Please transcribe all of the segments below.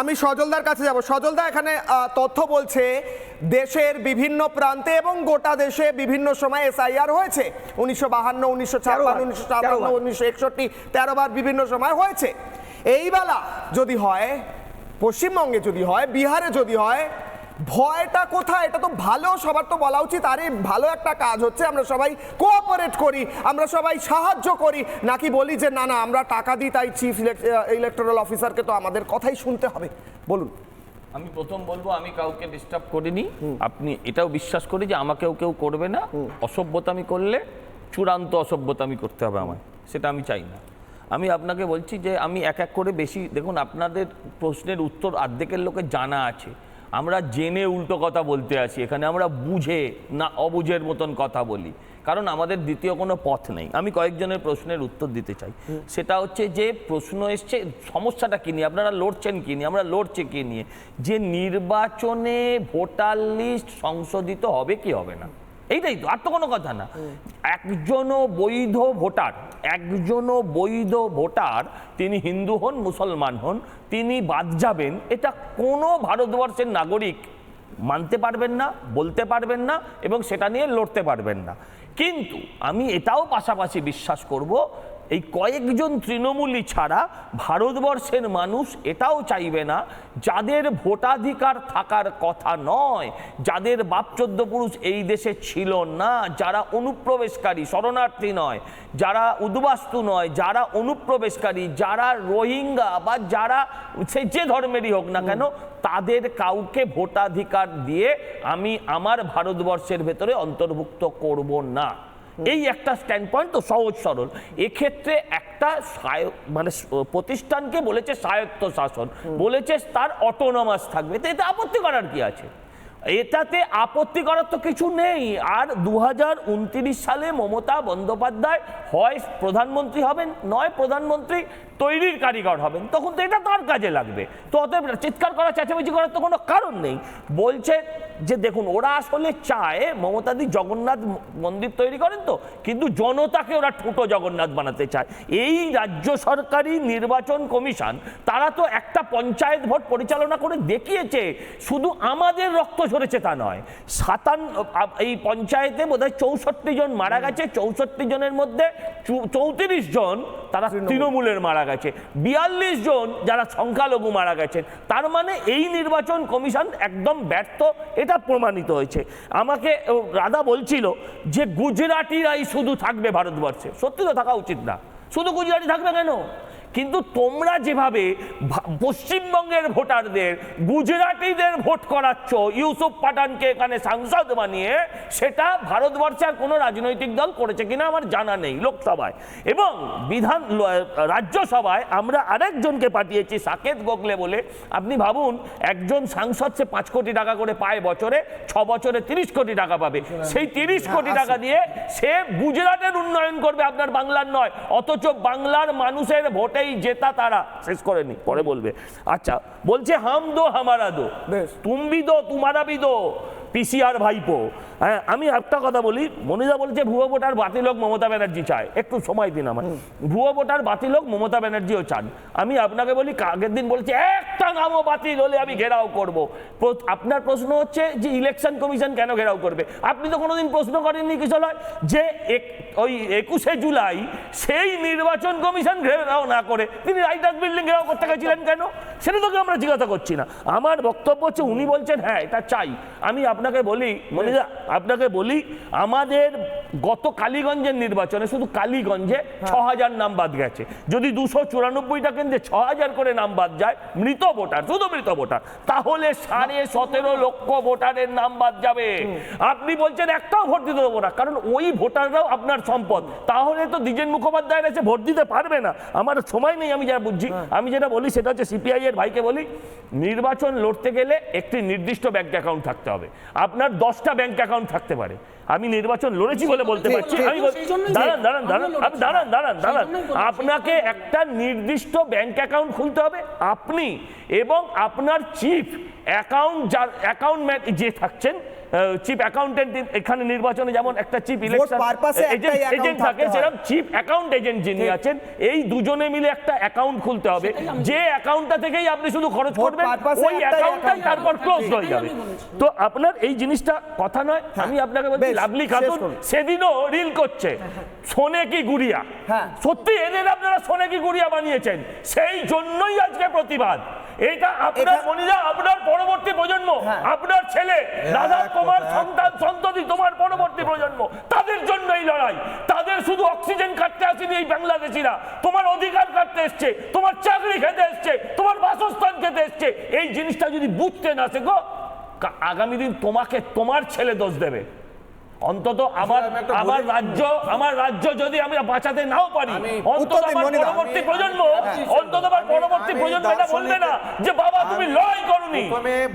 আমি সজলদার কাছে যাব। সজলদা এখানে তথ্য বলছে দেশের বিভিন্ন প্রান্তে এবং গোটা দেশে বিভিন্ন সময় এসআইআর হয়েছে। উনিশশো বাহান্ন উনিশশো ছাপ্পান্ন উনিশশো ছাপ্পান্ন উনিশশো একষট্টি তেরো বার বিভিন্ন সময় হয়েছে। এইবেলা যদি হয় পশ্চিমবঙ্গে যদি হয় বিহারে যদি হয় ভয়টা কোথায়? এটা তো ভালো সবার তো বলা উচিত। আরে ভালো একটা কাজ হচ্ছে আমরা সবাই কোঅপারেট করি আমরা সবাই সাহায্য করি। নাকি বলি যে না না আমরা টাকা দিই তাই চিফ ইলেকট্রাল অফিসারকে তো আমাদের কথাই শুনতে হবে। বলুন। আমি প্রথম বলব আমি কাউকে ডিস্টার্ব করিনি। আপনি এটাও বিশ্বাস করি যে আমাকেও কেউ করবে না। অসভ্যতামি করলে চূড়ান্ত অসভ্যতামি করতে হবে আমায়। সেটা আমি চাই না। আমি আপনাকে বলছি যে আমি এক এক করে বেশি দেখুন আপনাদের প্রশ্নের উত্তর অর্ধেকের লোকে জানা আছে। আমরা জেনে উল্টো কথা বলতে আছি এখানে আমরা বুঝে না অবুঝের মতন কথা বলি। কারণ আমাদের দ্বিতীয় কোনো পথ নেই। আমি কয়েকজনের প্রশ্নের উত্তর দিতে চাই। সেটা হচ্ছে যে প্রশ্ন এসছে সমস্যাটা কী নিয়ে? আপনারা লড়ছেন কী নিয়ে? আমরা লড়ছে কী নিয়ে? যে নির্বাচনে ভোটার লিস্ট সংশোধিত হবে কি হবে না? এইটাই তো আর তো কোনো কথা না। একজনও বৈধ ভোটার একজনও বৈধ ভোটার তিনি হিন্দু হন মুসলমান হন তিনি বাদ যাবেন এটা কোনো ভারতবর্ষের নাগরিক মানতে পারবেন না বলতে পারবেন না এবং সেটা নিয়ে লড়তে পারবেন না। কিন্তু আমি এটাও পাশাপাশি বিশ্বাস করব এই কয়েকজন তৃণমূলী ছাড়া ভারতবর্ষের মানুষ এটাও চাইবে না, যাদের ভোটাধিকার থাকার কথা নয়, যাদের বাপ চোদ্দ পুরুষ এই দেশে ছিল না, যারা অনুপ্রবেশকারী, শরণার্থী নয়, যারা উদ্বাস্তু নয়, যারা অনুপ্রবেশকারী, যারা রোহিঙ্গা বা যারা সে যে ধর্মেরই হোক না কেন, তাদের কাউকে ভোটাধিকার দিয়ে আমি আমার ভারতবর্ষের ভেতরে অন্তর্ভুক্ত করব না। এই একটা স্ট্যান্ড পয়েন্ট তো সহজ সরল। এক্ষেত্রে একটা মানে প্রতিষ্ঠানকে বলেছে স্বায়ত্ত শাসন বলেছে তার অটোনমাস থাকবে। তো এতে আপত্তি করার কি আছে? এটাতে আপত্তি করার তো কিছু নেই। আর দু হাজার উনত্রিশ সালে মমতা বন্দ্যোপাধ্যায় হয় প্রধানমন্ত্রী হবেন নয় প্রধানমন্ত্রী তৈরির কারিগর হবেন। তখন তো এটা তার কাজে লাগবে। তো অতএব চিৎকার করা চেঁচামেচি করার তো কোনো কারণ নেই। বলছে যে দেখুন ওরা আসলে চায় মমতাদি জগন্নাথ মন্দির তৈরি করেন তো কিন্তু জনতাকে ওরা ঠুটো জগন্নাথ বানাতে চায়। এই রাজ্য সরকারি নির্বাচন কমিশন তারা তো একটা পঞ্চায়েত ভোট পরিচালনা করে দেখিয়েছে শুধু আমাদের রক্ত ঝরেছে তা নয়। সাতান্ন এই পঞ্চায়েতে বোধহয় চৌষট্টি জন মারা গেছে চৌষট্টি জনের মধ্যে চৌত্রিশ জন তারা তৃণমূলের মারা গেছে বিয়াল্লিশ জন যারা সংখ্যালঘু মারা গেছেন। তার মানে এই নির্বাচন কমিশন একদম ব্যর্থ এটা প্রমাণিত হয়েছে। আমাকে রাধা বলছিল যে গুজরাটিরাই শুধু থাকবে ভারতবর্ষে। সত্যি তো থাকা উচিত না। শুধু গুজরাটি থাকবে কেন? কিন্তু তোমরা যেভাবে পশ্চিমবঙ্গের ভোটারদের গুজরাটিদের ভোট করাচ্ছ ইউসুফ পাঠানকে এখানে সাংসদ বানিয়ে সেটা ভারতবর্ষের কোনো রাজনৈতিক দল করেছে কিনা আমার জানা নেই লোকসভায়। এবং বিধান রাজ্যসভায় আমরা আরেকজনকে পাঠিয়েছি সাকেত গোখলে বলে। আপনি ভাবুন একজন সাংসদ সে পাঁচ কোটি টাকা করে পায় বছরে ছ বছরে তিরিশ কোটি টাকা পাবে। সেই তিরিশ কোটি টাকা দিয়ে সে গুজরাটের উন্নয়ন করবে আপনার বাংলার নয় অথচ বাংলার মানুষের ভোটেই জেতা তারা। শেষ করেনি পরে বলবে। আচ্ছা বলছে হাম দো হামারা দো বেশ। তুম দো তুমারা বি দো পিসিআর ভাইপো। হ্যাঁ আমি একটা কথা বলি মনিদা বলছে ভুয়ো ভোটার বাতিল হোক মমতা ব্যানার্জি চায়। একটু সময় দিন আমার ভুয়ো ভোটার বাতিল হোক মমতা ব্যানার্জিও চান। আমি আপনাকে বলি আগের দিন বলছি একটা নামও বাতিল হলে আমি ঘেরাও করব। আপনার প্রশ্ন হচ্ছে যে ইলেকশন কমিশন কেন ঘেরাও করবে? আপনি তো কোনোদিন প্রশ্ন করেননি কিছু নয় যে ওই একুশে জুলাই সেই নির্বাচন কমিশন ঘেরাও না করে তিনি রাইটার্স বিল্ডিং ঘেরাও করতে গেছিলেন কেন? সেটা তোকে আমরা জিজ্ঞাসা করছি না। আমার বক্তব্য হচ্ছে উনি বলছেন হ্যাঁ এটা চাই। আমি আপনাকে বলি মনিদা আপনাকে বলি আমাদের গত কালীগঞ্জের নির্বাচনে শুধু কালীগঞ্জে ছ হাজার নাম বাদ গেছে। যদি দুশো চুরানব্বইটা কেন্দ্রে ছ হাজার করে নাম বাদ যায় মৃত ভোটার শুধু মৃত ভোটার তাহলে সাড়ে সতেরো লক্ষ ভোটারের নাম বাদ যাবে। আপনি বলছেন একটাও ভোট দিতে দেবো না কারণ ওই ভোটাররাও আপনার সম্পদ। তাহলে তো দ্বিজেন মুখোপাধ্যায় এসে ভোট দিতে পারবে না। আমার সময় নেই আমি যা বুঝছি। আমি যেটা বলি সেটা হচ্ছে সিপিআই এর ভাইকে বলি নির্বাচন লড়তে গেলে একটি নির্দিষ্ট ব্যাংক অ্যাকাউন্ট থাকতে হবে। আপনার দশটা ব্যাংক অ্যাকাউন্ট থাকতে পারে। আমি নির্বাচন লড়েছি বলে বলতে পারছি। আমি দাঁড়ান দাঁড়ান দাঁড়ান। আপনি দাঁড়ান দাঁড়ান দাঁড়ান। আপনাকে একটা নির্দিষ্ট ব্যাংক অ্যাকাউন্ট খুলতে হবে। আপনি এবং আপনার চিফ অ্যাকাউন্ট যার অ্যাকাউন্ট যে থাকছেন চিফ অ্যাকাউন্টেন্ট এখানে নির্বাচনে যেমন একটা চিফ ইলেকশন এজেন্ট থাকে সেরকম চিফ অ্যাকাউন্ট এজেন্ট যিনি আছেন এই দুজনে মিলে একটা অ্যাকাউন্ট খুলতে হবে। যে অ্যাকাউন্টটা থেকেই আপনি শুধু খরচ করবেন ওই অ্যাকাউন্টটাই তারপর ক্লোজ হয়ে যাবে। তো আপনার এই জিনিসটা কথা নয় আমি আপনাকে বলছি লাভলি খাতুন সেদিনও রিল করছে। সোনে কি গুড়িয়া? হ্যাঁ। সত্যি এদের আপনারা সোনে কি গুড়িয়া বানিয়েছেন? সেই জন্যই আজকে প্রতিবাদ। এইটা আপনার মনিরা আপনার পরবর্তী প্রজন্ম হ্যাঁ। আপনার ছেলে দাদা তোমার সন্তান সন্ততি তোমার পরবর্তী প্রজন্ম তাদের জন্য এই লড়াই। তাদের শুধু অক্সিজেন কাটতে আসেনি এই বাংলাদেশিরা। তোমার অধিকার কাটতে এসছে তোমার চাকরি খেতে এসছে তোমার বাসস্থান খেতে এসছে। এই জিনিসটা যদি বুঝতে না শেখো আগামী দিন তোমাকে তোমার ছেলে দোষ দেবে। অন্তত আমার আমি আমার রাজ্য আমার রাজ্য যদি আমি বাঁচাতে নাও পারি অন্তত আমার পরবর্তী প্রজন্ম অন্তত আমার পরবর্তী প্রজন্ম এটা বলবে না যে বাবা তুমি লড়াই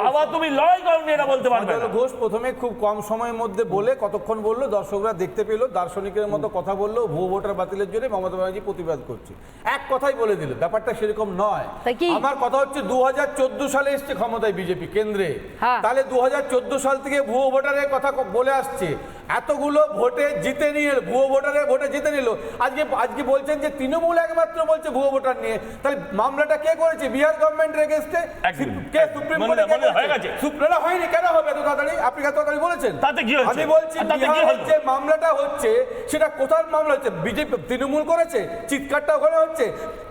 বাবা তুমি লড়াই করনি এটা বলতে পারবে না। ঘোষ প্রথমে খুব কম সময়ের মধ্যে বলে কতক্ষণ বলল দর্শকরা দেখতে পেল দার্শনিকের মতো কথা বলল ভুয়ো ভোটার বাতিলের জন্য মমতা ব্যানার্জি প্রতিবাদ করছে। এক কথাই বলে দিল ব্যাপারটা সেরকম নয়। আমার কথা হচ্ছে দু হাজার চোদ্দ সালে এসছে ক্ষমতায় বিজেপি কেন্দ্রে। হ্যাঁ। তাহলে দু হাজার চোদ্দ সাল থেকে ভুয়ো ভোটারের কথা বলে আসছে। এতগুলো ভোটে জিতে নিয়ে ভুয়ো ভোটারের ভোটে জিতে নিল। আজকে আজকে বলছেন যে তৃণমূল একমাত্র বলছে ভুয়ো ভোটার নিয়ে। তাহলে মামলাটা কে করেছে? বিহার গভর্নমেন্টের এগেনস্টে কে সুপ্রিম কোর্টে কে? মনে হয়ে করেছে? গেছে। সুপ্রিম হয়নি। কেন হবে এত তাড়াতাড়ি? আপনি এত তাড়াতাড়ি বলেছেন। তাতে কি হয়েছে? আমি বলছি বিহারের যে মামলাটা হচ্ছে সেটা কোথার মামলা হচ্ছে? বিজেপি তৃণমূল করেছে? চিৎকারটা ওখানে হচ্ছে?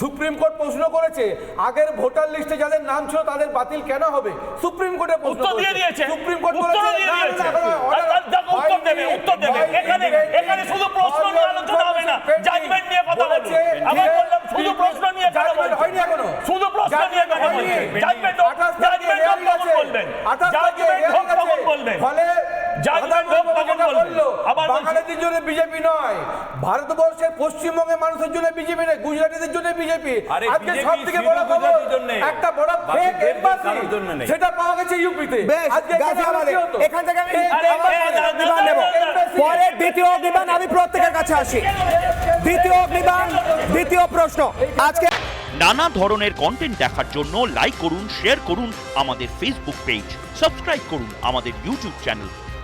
সুপ্রিম কোর্ট প্রশ্ন করেছে আগের ভোটার লিস্টে যাদের নাম ছিল তাদের বাতিল কেন হবে? সুপ্রিম কোর্টে প্রশ্ন দিয়ে দিয়েছে। সুপ্রিম কোর্ট বলেছে দেবে উত্তর দেবে। এখানে এখানে শুধু প্রশ্ন নিয়ে আলোচনা হবে না। জাজমেন্ট নিয়ে কথা বলুন। আবার বললাম শুধু প্রশ্ন নিয়ে কথা এখনও। শুধু প্রশ্ন নিয়ে কথা। বলছেন। Judgement judgement. বলবেন জাজমেন্ট কখন বলবেন ফলে Judgment বলল, আবার বাঙালিদের জন্য বিজেপি নয় ভারতবর্ষের পশ্চিমবঙ্গের মানুষের জন্য বিজেপি নয় গুজরাটিদের জন্য বিজেপি। আজকে সব থেকে বড় খবর একটা বড় ফেক এম্বাসি কারোর জন্য নেই। সেটা পাওয়া গেছে ইউপিতে। আজকে এখানে থেকে আমি অগ্নিবাণ নেব। পরের দ্বিতীয় অগ্নিবাণ আমি প্রত্যেকের কাছে আসি। দ্বিতীয় অগ্নিবাণ দ্বিতীয় প্রশ্ন। আজকে নানা ধরনের কন্টেন্ট দেখার জন্য লাইক করুন শেয়ার করুন আমাদের ফেসবুক পেজ সাবস্ক্রাইব করুন আমাদের ইউটিউব চ্যানেল